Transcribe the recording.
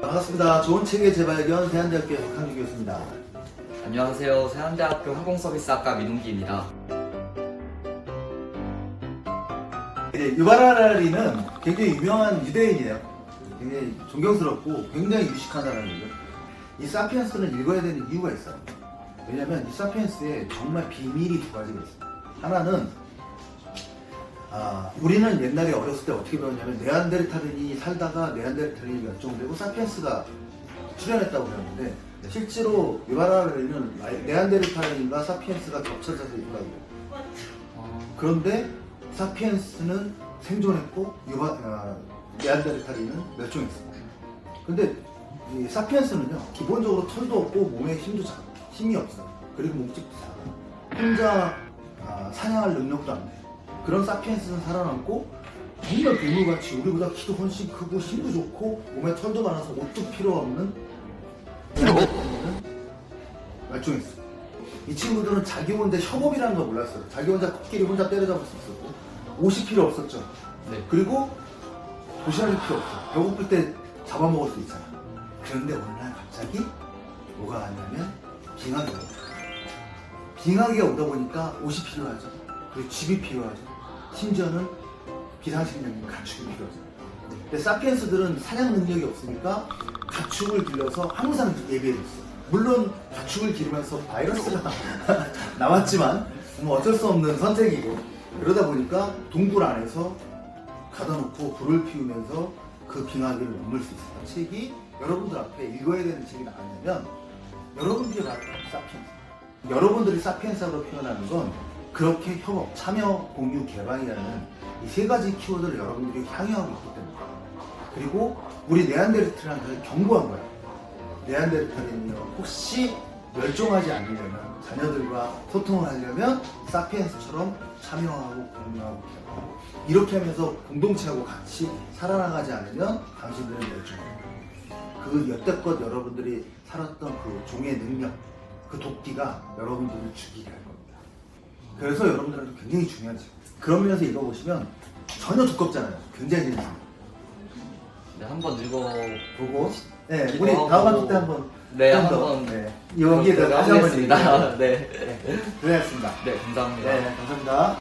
반갑습니다. 좋은 책의 재발견 대한대학교 박한규 교수입니다. 안녕하세요. 세안대학교 항공서비스학과 민웅기입니다. 이제 유바라리는 굉장히 유명한 유대인이에요. 굉장히 존경스럽고 굉장히 유식한 사람이죠. 이 사피엔스는 읽어야 되는 이유가 있어요. 왜냐면 이 사피엔스에 정말 비밀이 두 가지가 있어요. 하나는 아, 우리는 옛날에 어렸을 때 어떻게 배웠냐면 네안데르탈인이 살다가 네안데르탈인이 멸종되고 사피엔스가 출현했다고 배웠는데 실제로 유바라리는 네안데르탈인과 사피엔스가 겹쳐져서 있더라고요. 어, 그런데 사피엔스는 생존했고 유바, 아, 네안데르탈인은 멸종했습니다. 근데 이 사피엔스는요 기본적으로 털도 없고 몸에 힘도 작아 힘이 없어 그리고 몸집도 작아 혼자 아, 사냥할 능력도 안 돼. 그런 사피엔스는 살아남고 정말 괴물같이 우리보다 키도 훨씬 크고 힘도 좋고 몸에 털도 많아서 옷도 필요 없는 멸종했어. 이 친구들은 자기 혼자 협업이라는 걸 몰랐어요. 자기 혼자 코끼리 혼자 때려잡을 수 있었고 옷이 필요 없었죠. 네. 그리고 도시락이 필요 없어. 배고플 때 잡아먹을 수 있잖아. 그런데 어느 날 갑자기 뭐가 왔냐면 빙하기가 오다. 빙하기가 오다 보니까 옷이 필요하죠. 그리고 집이 필요하죠. 심지어는 비상식량인 가축이 필요하죠. 근데 사피엔스들은 사냥 능력이 없으니까 가축을 길러서 항상 예비해뒀어. 물론 가축을 기르면서 바이러스가 나왔지만 뭐 어쩔 수 없는 선택이고 그러다 보니까 동굴 안에서 가둬놓고 불을 피우면서 그 빙하기를 넘을 수 있었던 책이 여러분들 앞에 읽어야 되는 책이 나왔냐면 여러분들이 사피엔스 여러분들이 사피엔스로 표현하는 건 그렇게 협업, 참여, 공유, 개방이라는 이 세 가지 키워드를 여러분들이 향유하고 있기 때문에 그리고 우리 네안데르탈한테 경고한 거야 네안데르탈인요 혹시 멸종하지 않으려면 자녀들과 소통을 하려면 사피엔스처럼 참여하고 공유하고 개방하고 이렇게 하면서 공동체하고 같이 살아나가지 않으면 당신들은 멸종합니다. 그 여태껏 여러분들이 살았던 그 종의 능력, 그 도끼가 여러분들을 죽이게 할 겁니다. 그래서 여러분들한테 굉장히 중요한 책. 그런 면에서 읽어보시면 전혀 두껍잖아요. 굉장히 재밌습니다. 네, 한번 읽어보고 네, 기도 우리 다음 하고- 학기 때 한번 네, 좀 더, 한번 네, 여기에 대해서 다시 한번 하겠습니다. 얘기해요. 네. 네, 고생하셨습니다. 네, 감사합니다. 네, 감사합니다.